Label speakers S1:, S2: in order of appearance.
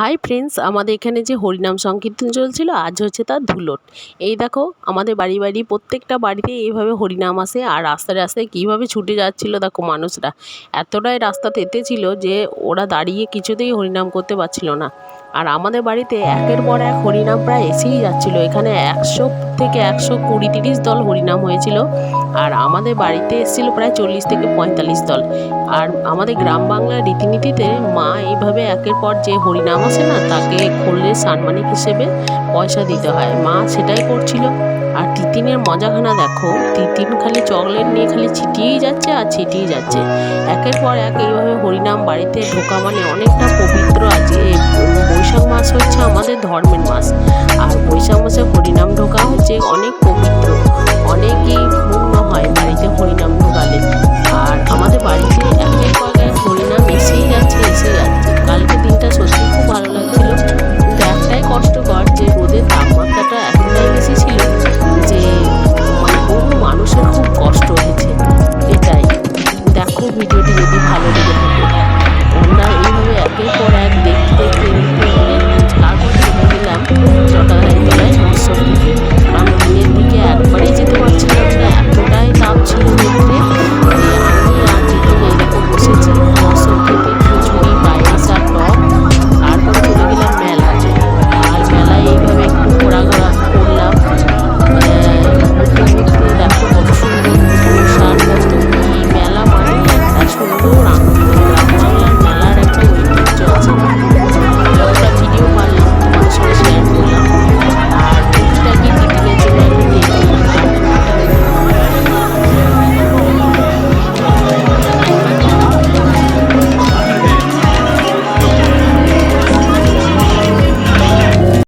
S1: Hi friends আমাদের এখানে যে হরিনাম সংকীর্তন চলছিল, আজ হচ্ছে তার ধুলোট। এই দেখো, আমাদের বাড়ি বাড়ি প্রত্যেকটা বাড়িতে এইভাবে হরিনাম আসে, আর রাস্তায় রাস্তায় কীভাবে ছুটে যাচ্ছিল দেখো মানুষরা। এতটাই রাস্তা তেতে ছিল যে ওরা দাঁড়িয়ে কিছুতেই হরিনাম করতে পারছিল না। আর আমাদের বাড়িতে একের পর এক হরিনাম প্রায় এসেই যাচ্ছিল। এখানে একশো থেকে একশো কুড়ি তিরিশ দল হরিনাম হয়েছিল আর আমাদের বাড়িতে এসেছিল প্রায় চল্লিশ থেকে পঁয়তাল্লিশ দল। আর আমাদের গ্রাম বাংলার রীতিনীতিতে মা এইভাবে একের পর যে হরিনাম আসে না, তাকে খুললে সানমানিক হিসেবে পয়সা দিতে হয়। মা সেটাই করছিল। আর তিতিনের মজাখানা দেখো, তিতিন খালি চকলেট নিয়ে খালি ছিটিয়েই যাচ্ছে আর ছিটিয়ে যাচ্ছে। একের পর এক এইভাবে হরিনাম বাড়িতে ঢোকা মানে অনেকটা পবিত্র আছে বৈশাখ মাস হচ্ছে আমাদের ধর্মের মাস। আর বৈশাখ মাসে হরিনাম ঢোকা